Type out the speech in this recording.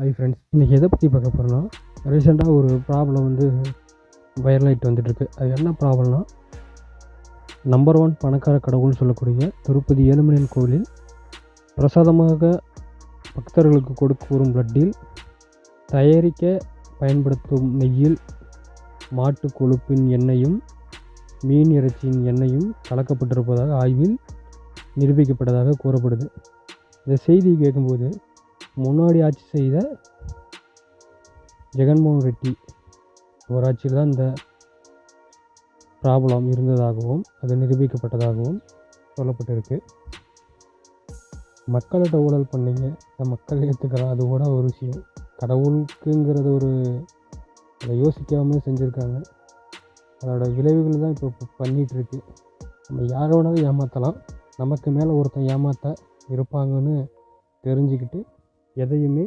Hi friends இன்றைக்கி எதை பற்றி பார்க்க போகிறோன்னா ரீசெண்டாக ஒரு ப்ராப்ளம் வந்து வைரல் ஆகிட்டு வந்துட்டுருக்கு. அது என்ன ப்ராப்ளம்னா நம்பர் ஒன் பணக்கார கடவுள்னு சொல்லக்கூடிய திருப்பதி ஏழுமலையன் கோவிலில் பிரசாதமாக பக்தர்களுக்கு கொடுக்க வரும் பிளட்டில் தயாரிக்க பயன்படுத்தும் நெய்யில் மாட்டு கொழுப்பின் எண்ணெயும் மீன் இறைச்சியின் எண்ணெயும் கலக்கப்பட்டிருப்பதாக ஆய்வில் நிரூபிக்கப்பட்டதாக கூறப்படுது. இந்த செய்தி கேட்கும்போது முன்னாடி ஆட்சி செய்த ஜெகன்மோகன் ரெட்டி ஒரு ஆட்சியில் தான் இந்த ப்ராப்ளம் இருந்ததாகவும் அது நிரூபிக்கப்பட்டதாகவும் சொல்லப்பட்டிருக்கு. மக்கள்கிட்ட ஊழல் பண்ணிங்க இந்த மக்கள் ஏற்றுக்கலாம் அது கூட ஒரு விஷயம். கடவுளுக்குங்கிறது ஒரு அதை யோசிக்காமல் செஞ்சுருக்காங்க. அதோட விளைவுகள் தான் இப்போ பண்ணிகிட்ருக்கு. நம்ம யாரோட ஏமாற்றலாம் நமக்கு மேலே ஒருத்தன் ஏமாற்ற இருப்பாங்கன்னு தெரிஞ்சுக்கிட்டு எதையுமே